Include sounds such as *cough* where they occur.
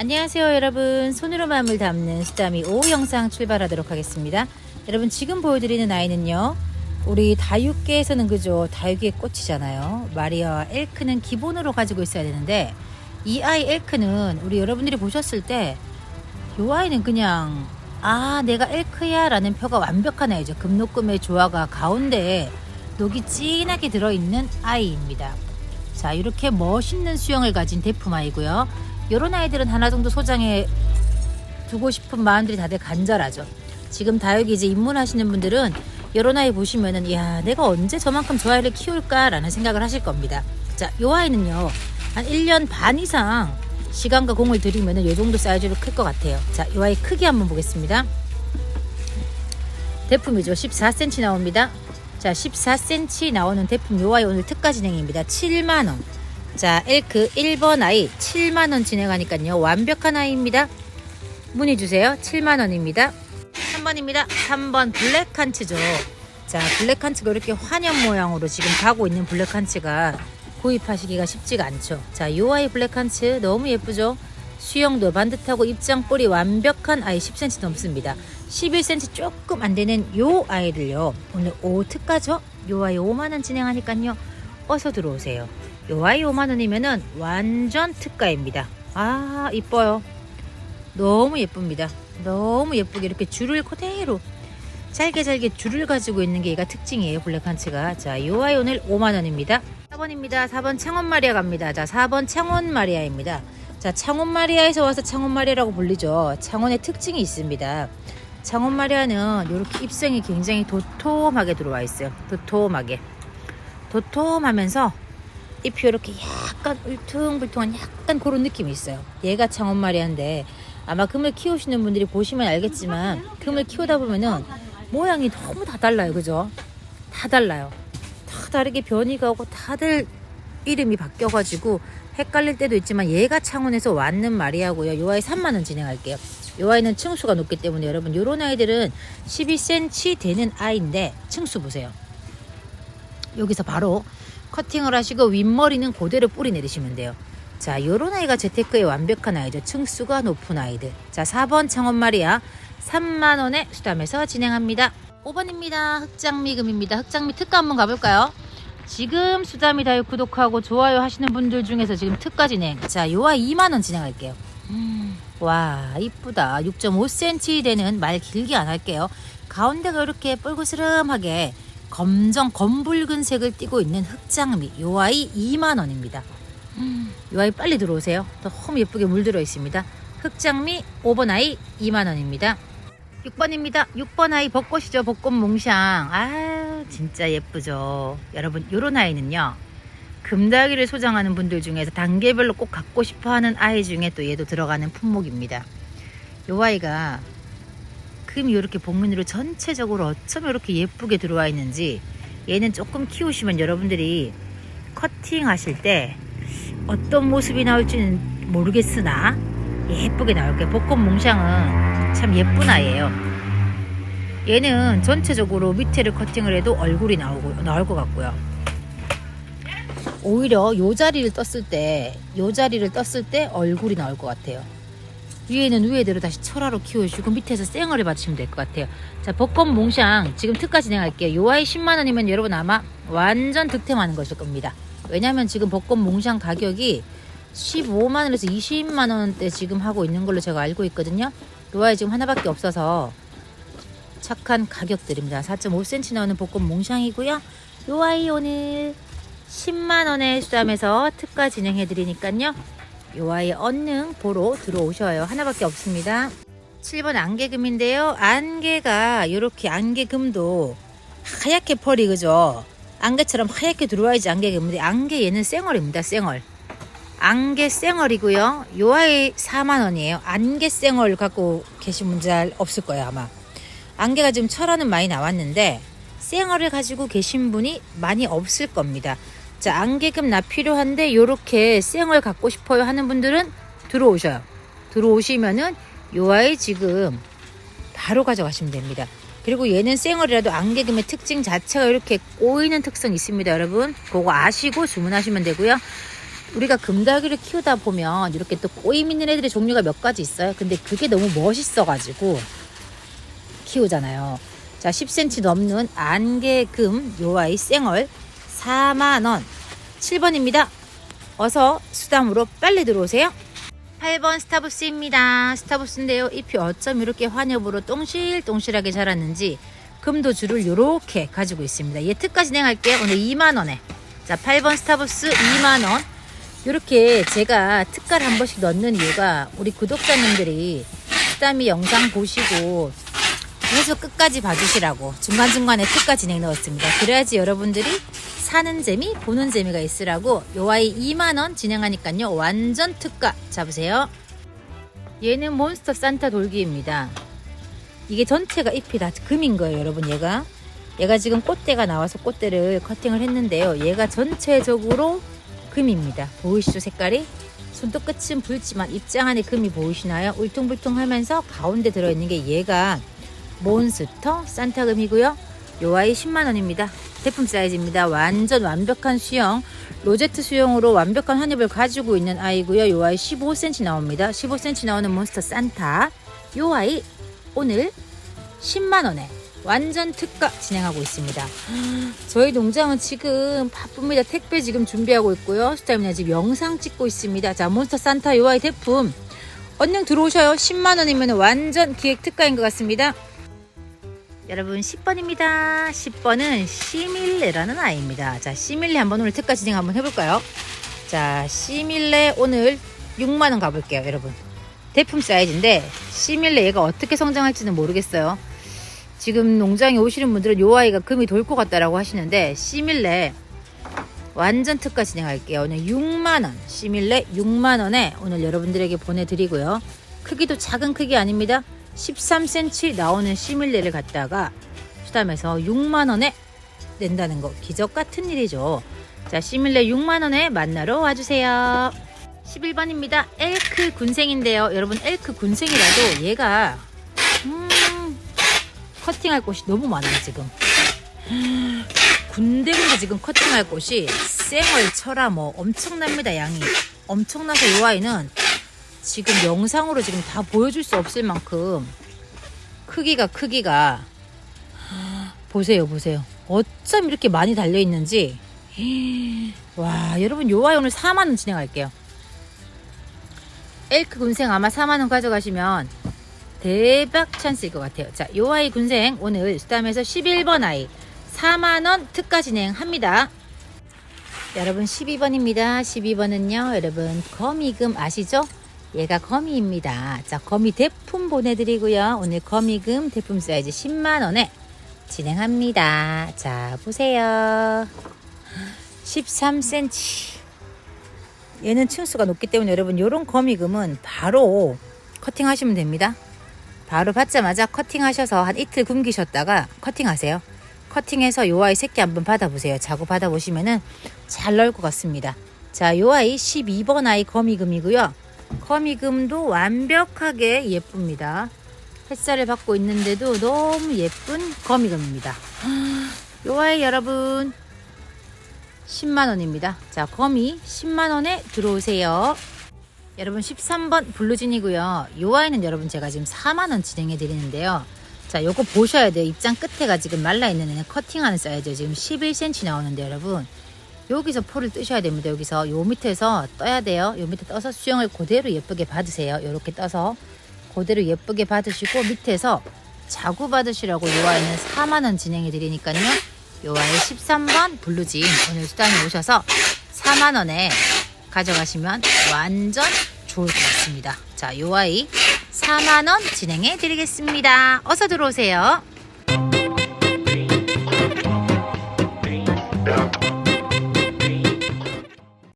안녕하세요 여러분. 손으로 마음을 담는 수다미 5 영상 출발하도록 하겠습니다. 여러분 지금 보여드리는 아이는요 우리 다육계에서는 그죠? 다육이의 꽃이잖아요. 마리아와 엘크는 기본으로 가지고 있어야 되는데 이 아이 엘크는 우리 여러분들이 보셨을 때 이 아이는 그냥 아 내가 엘크야 라는 표가 완벽한 아이죠. 금노금의 조화가 가운데에 녹이 진하게 들어있는 아이입니다. 자 이렇게 멋있는 수영을 가진 대품 아이고요 이런 아이들은 하나 정도 소장해 두고 싶은 마음들이 다들 간절하죠. 지금 다육이 이제 입문하시는 분들은 이런 아이 보시면은 야 내가 언제 저만큼 저 아이를 키울까라는 생각을 하실 겁니다. 자 이 아이는요 한 1년 반 이상 시간과 공을 들이면은 이 정도 사이즈로 클 것 같아요. 자 이 아이 크기 한번 보겠습니다. 대품이죠. 14cm 나옵니다. 자 14cm 나오는 대품 요 아이 오늘 특가 진행입니다. 7만 원 자 엘크 1번 아이 7만원 진행하니까요. 완벽한 아이입니다. 문의 주세요. 7만원입니다. 3번입니다. 3번 블랙한츠죠. 자 블랙한츠가 이렇게 환연 모양으로 지금 가고 있는 블랙한츠가 구입하시기가 쉽지가 않죠. 자 요 아이 블랙한츠 너무 예쁘죠? 수영도 반듯하고 입장 볼이 완벽한 아이 10cm 넘습니다. 11cm 조금 안 되는 요 아이를요. 오늘 5 특가죠? 요 아이 5만원 진행하니까요. 어서 들어오세요 요 아이 5만원이면은 완전 특가입니다. 아 이뻐요. 너무 예쁩니다. 너무 예쁘게 이렇게 줄을 그대로 잘게 잘게 줄을 가지고 있는 게 얘가 특징이에요 블랙한츠가. 자 요 아이 오늘 5만원입니다. 4번입니다. 4번 창원 마리아 갑니다. 자 4번 창원 마리아입니다. 자 창원 마리아에서 와서 창원 마리아라고 불리죠. 창원의 특징이 있습니다. 창원 마리아는 이렇게 입생이 굉장히 도톰하게 들어와 있어요. 도톰하게. 도톰하면서 잎이 이렇게 약간 울퉁불퉁한 약간 그런 느낌이 있어요. 얘가 창원 마리아인데 아마 금을 키우시는 분들이 보시면 알겠지만 금을 키우다 보면은 모양이 너무 다 달라요. 그죠? 다 달라요. 다 다르게 변이가 오고 다들 이름이 바뀌어가지고 헷갈릴 때도 있지만 얘가 창원에서 왔는 마리아고요. 요 아이 3만원 진행할게요. 요 아이는 층수가 높기 때문에 여러분 요런 아이들은 12cm 되는 아이인데 층수 보세요. 여기서 바로 커팅을 하시고 윗머리는 그대로 뿌리 내리시면 돼요. 자 요런 아이가 재테크의 완벽한 아이죠. 층수가 높은 아이들. 자 4번 창원 마리아 3만원에 수담에서 진행합니다. 5번입니다. 흑장미금입니다. 흑장미 특가 한번 가볼까요? 지금 수담이 다육 구독하고 좋아요 하시는 분들 중에서 지금 특가 진행. 자 요아 2만원 진행할게요. 음, 와 이쁘다. 6.5cm 되는 말 길게 안 할게요. 가운데가 이렇게 뿔구스름하게 검정 검붉은 색을 띠고 있는 흑장미. 요 아이 2만원입니다. 요 아이 빨리 들어오세요. 너무 예쁘게 물들어 있습니다. 흑장미 5번 아이 2만원입니다. 6번입니다. 6번 아이 벚꽃이죠. 벚꽃 몽샹 아 진짜 예쁘죠. 여러분 요런 아이는요. 금다기를 소장하는 분들 중에서 단계별로 꼭 갖고 싶어하는 아이 중에 또 얘도 들어가는 품목입니다. 요 아이가 금이 이렇게 복면으로 전체적으로 어쩜 이렇게 예쁘게 들어와 있는지 얘는 조금 키우시면 여러분들이 커팅 하실 때 어떤 모습이 나올지는 모르겠으나 예쁘게 나올게요. 벚꽃 몽샹은 참 예쁜 아이예요. 얘는 전체적으로 밑에를 커팅을 해도 얼굴이 나오고 나올 것 같고요. 오히려 요 자리를 떴을 때 요 자리를 떴을 때 얼굴이 나올 것 같아요 위에는 위에대로 다시 철화로 키우시고 밑에서 쌩얼을 받으시면 될 것 같아요. 자 벚꽃 몽샹. 지금 특가 진행할게요. 요 아이 10만 원이면 여러분 아마 완전 득템하는 것일 겁니다. 왜냐면 지금 벚꽃 몽샹 가격이 15만 원에서 20만 원대 지금 하고 있는 걸로 제가 알고 있거든요. 요 아이 지금 하나밖에 없어서 착한 가격들입니다. 4.5cm 나오는 벚꽃 몽샹이고요. 요 아이 오늘 10만 원에 수담해서 특가 진행해 드리니까요 요 아이 언능 보러 들어오셔요. 하나밖에 없습니다. 7번 안개금인데요. 안개가 이렇게 안개금도 하얗게 펄이 그죠? 안개처럼 하얗게 들어와야지 안개금인데. 안개 얘는 쌩얼입니다 쌩얼. 안개 쌩얼이고요. 요 아이 4만 원이에요. 안개 쌩얼 갖고 계신 분들 잘 없을 거예요 아마. 안개가 지금 철화는 많이 나왔는데 쌩얼을 가지고 계신 분이 많이 없을 겁니다 자, 안개금 나 필요한데 요렇게 쌩을 갖고 싶어요 하는 분들은 들어오셔요. 들어오시면은 요 아이 지금 바로 가져가시면 됩니다. 그리고 얘는 쌩얼이라도 안개금의 특징 자체가 이렇게 꼬이는 특성이 있습니다, 여러분. 그거 아시고 주문하시면 되고요. 우리가 금닭이를 키우다 보면 이렇게 또 꼬임 있는 애들의 종류가 몇 가지 있어요. 근데 그게 너무 멋있어가지고 키우잖아요. 자, 10cm 넘는 안개금 요 아이 생얼 4만원 7번입니다. 어서 수담으로 빨리 들어오세요. 8번 스타부스입니다. 스타부스인데요. 잎이 어쩜 이렇게 환엽으로 똥실똥실하게 자랐는지 금도 줄을 이렇게 가지고 있습니다. 얘 특가 진행할게요. 오늘 2만원에. 자, 8번 스타부스 2만원. 이렇게 제가 특가를 한 번씩 넣는 이유가 우리 구독자님들이 수담이 영상 보시고 계속 끝까지 봐주시라고 중간중간에 특가 진행 넣었습니다. 그래야지 여러분들이 사는 재미, 보는 재미가 있으라고 요 아이 2만원 진행하니까요. 완전 특가 잡으세요. 얘는 몬스터 산타 돌기입니다. 이게 전체가 잎이 다 금인 거예요, 여러분. 얘가 얘가 지금 꽃대가 나와서 꽃대를 커팅을 했는데요. 얘가 전체적으로 금입니다. 보이시죠, 색깔이? 손톱 끝은 붉지만 입장 안에 금이 보이시나요? 울퉁불퉁 하면서 가운데 들어있는 게 얘가 몬스터 산타금이고요. 요 아이 10만 원입니다. 제품 사이즈입니다. 완전 완벽한 수영, 로제트 수영으로 완벽한 환엽을 가지고 있는 아이고요. 요 아이 15cm 나옵니다. 15cm 나오는 몬스터 산타. 요 아이 오늘 10만 원에 완전 특가 진행하고 있습니다. 저희 농장은 지금 바쁩니다. 택배 지금 준비하고 있고요. 스타일미나 지금 영상 찍고 있습니다. 자, 몬스터 산타 요 아이 제품 얼른 들어오셔요. 10만 원이면 완전 기획 특가인 것 같습니다. 여러분 10번입니다. 10번은 시밀레라는 아이입니다. 자, 시밀레 한번 오늘 특가 진행 한번 해볼까요? 자, 시밀레 오늘 6만원 가볼게요, 여러분. 대품 사이즈인데 시밀레 얘가 어떻게 성장할지는 모르겠어요. 지금 농장에 오시는 분들은 요 아이가 금이 돌 것 같다라고 하시는데 시밀레 완전 특가 진행할게요. 오늘 6만원, 시밀레 6만원에 오늘 여러분들에게 보내드리고요. 크기도 작은 크기 아닙니다. 13cm 나오는 시밀레를 갖다가 수담에서 6만원에 낸다는 거 기적 같은 일이죠. 자, 시밀레 6만원에 만나러 와주세요. 11번입니다. 엘크 군생인데요. 여러분, 엘크 군생이라도 얘가, 음, 커팅할 곳이 너무 많아요, 지금. 군데군데 지금 커팅할 곳이 쌩얼, 철아, 뭐 엄청납니다, 양이. 엄청나서 이 아이는 지금 영상으로 지금 다 보여줄 수 없을 만큼 크기가 크기가 보세요 보세요. 어쩜 이렇게 많이 달려 있는지. 와 여러분 요 아이 오늘 4만원 진행할게요. 엘크 군생 아마 4만원 가져가시면 대박 찬스일 것 같아요. 자 요 아이 군생 오늘 수담에서 11번 아이 4만원 특가 진행합니다. 여러분 12번입니다. 12번은요 여러분 거미금 아시죠? 얘가 거미입니다. 자, 거미 대품 보내드리고요. 오늘 거미금 대품 사이즈 10만원에 진행합니다. 자, 보세요. 13cm. 얘는 층수가 높기 때문에 여러분, 요런 거미금은 바로 커팅하시면 됩니다. 바로 받자마자 커팅하셔서 한 이틀 굶기셨다가 커팅하세요. 커팅해서 요 아이 새끼 한번 받아보세요. 자고 받아보시면은 잘 나올 것 같습니다. 자, 요 아이 12번 아이 거미금이고요. 거미금도 완벽하게 예쁩니다. 햇살을 받고 있는데도 너무 예쁜 거미금입니다. *gasps* 요 아이 여러분 10만원입니다. 자, 거미 10만원에 들어오세요. 여러분 13번 블루진이고요. 요 아이는 여러분 제가 지금 4만원 진행해 드리는데요. 자, 요거 보셔야 돼요. 입장 끝에가 지금 말라있는 애는 커팅하는 사이즈 지금 11cm 나오는데 여러분 여기서 포를 뜨셔야 됩니다. 여기서 요 밑에서 떠야 돼요. 요 밑에 떠서 수영을 그대로 예쁘게 받으세요. 이렇게 떠서 그대로 예쁘게 받으시고 밑에서 자구 받으시라고 요 아이는 4만원 진행해 드리니까요. 요 아이 13번 블루진 오늘 수단에 오셔서 4만원에 가져가시면 완전 좋을 것 같습니다. 자, 요 아이 4만원 진행해 드리겠습니다. 어서 들어오세요.